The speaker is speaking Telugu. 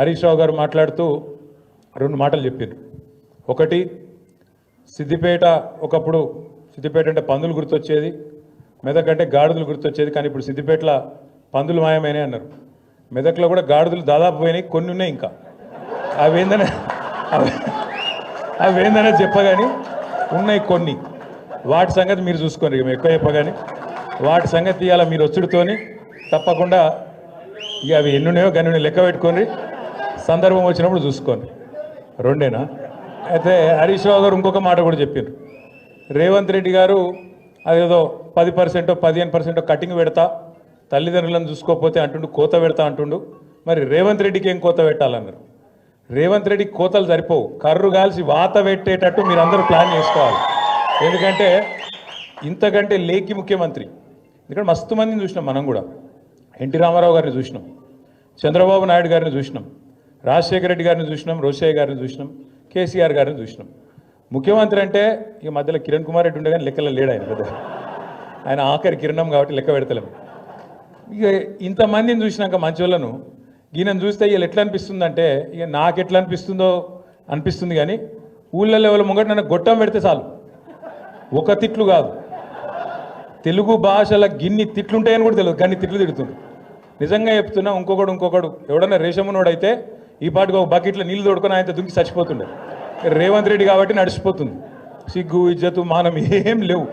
హరీష్ రావు గారు మాట్లాడుతూ రెండు మాటలు చెప్పారు. ఒకటి సిద్దిపేట ఒకప్పుడు సిద్దిపేట అంటే పందులు గుర్తొచ్చేది మెదక్ అంటే గాడిదలు గుర్తొచ్చేది కానీ ఇప్పుడు సిద్దిపేటలో పందులు మాయమైనాయి అన్నారు. మెదక్లో కూడా గాడిదలు దాదాపు పోయినాయి కొన్ని ఉన్నాయి ఇంకా. అవి ఏందనే అవి అవి ఏందనే చెప్పగాని ఉన్నాయి కొన్ని. వాటి సంగతి మీరు చూసుకోండి మేము ఎక్కువ చెప్పగాని. వాటి సంగతి ఇవాళ మీరు వచ్చుడుతోని తప్పకుండా ఇక అవి ఎన్ని ఉన్నాయో లెక్క పెట్టుకొని సందర్భం వచ్చినప్పుడు చూసుకోండి. రెండేనా? అయితే హరీష్ రావు గారు ఇంకొక మాట కూడా చెప్పారు. రేవంత్ రెడ్డి గారు అదేదో పది పర్సెంటో పదిహేను పర్సెంటో కటింగ్ పెడతా తల్లిదండ్రులను చూసుకోకపోతే అంటుండు కోత పెడతా అంటుండు. మరి రేవంత్ రెడ్డికి ఏం కోత పెట్టాలన్నారు? రేవంత్ రెడ్డికి కోతలు సరిపోవు. కర్రు కాల్చి వాత పెట్టేటట్టు మీరు అందరూ ప్లాన్ చేసుకోవాలి. ఎందుకంటే ఇంతకంటే లేకి ముఖ్యమంత్రి. ఎందుకంటే మస్తు మందిని చూసినాం మనం కూడా. ఎన్టీ రామారావు గారిని చూసినాం. చంద్రబాబు నాయుడు గారిని చూసినాం. రాజశేఖర రెడ్డి గారిని చూసినాం రోషయ్య గారిని చూసినాం కేసీఆర్ గారిని చూసినాం. ముఖ్యమంత్రి అంటే ఇక మధ్యలో కిరణ్ కుమార్ రెడ్డి ఉండే కానీ లెక్కలో లేడు ఆయన పెద్ద. ఆయన ఆఖరి కిరణం కాబట్టి లెక్క పెడతలేం. ఇక ఇంతమందిని చూసినాక మంచోళ్ళను ఈయనను చూస్తే వీళ్ళు ఎట్లా అనిపిస్తుందంటే ఇక నాకు ఎట్లా అనిపిస్తుందో అనిపిస్తుంది కానీ ఊళ్ళల్లో ఎవరి ముంగట నన్ను గొట్టం పెడితే చాలు. ఒక తిట్లు కాదు. తెలుగు భాషల గిన్ని తిట్లుంటాయని కూడా తెలియదు గన్ని తిట్లు తిడుతుంది నిజంగా చెప్తున్నా ఇంకొకడు ఇంకొకడు ఎవడన్నా రేషమునోడైతే ఈ పాటికి ఒక బకెట్లో నీళ్ళు తోడుకొని ఆయనతో దుంకి చచ్చిపోతుండే. రేవంత్ రెడ్డి కాబట్టి నడిచిపోతుంది. సిగ్గు ఇజ్జతు మానం ఏం లేవు.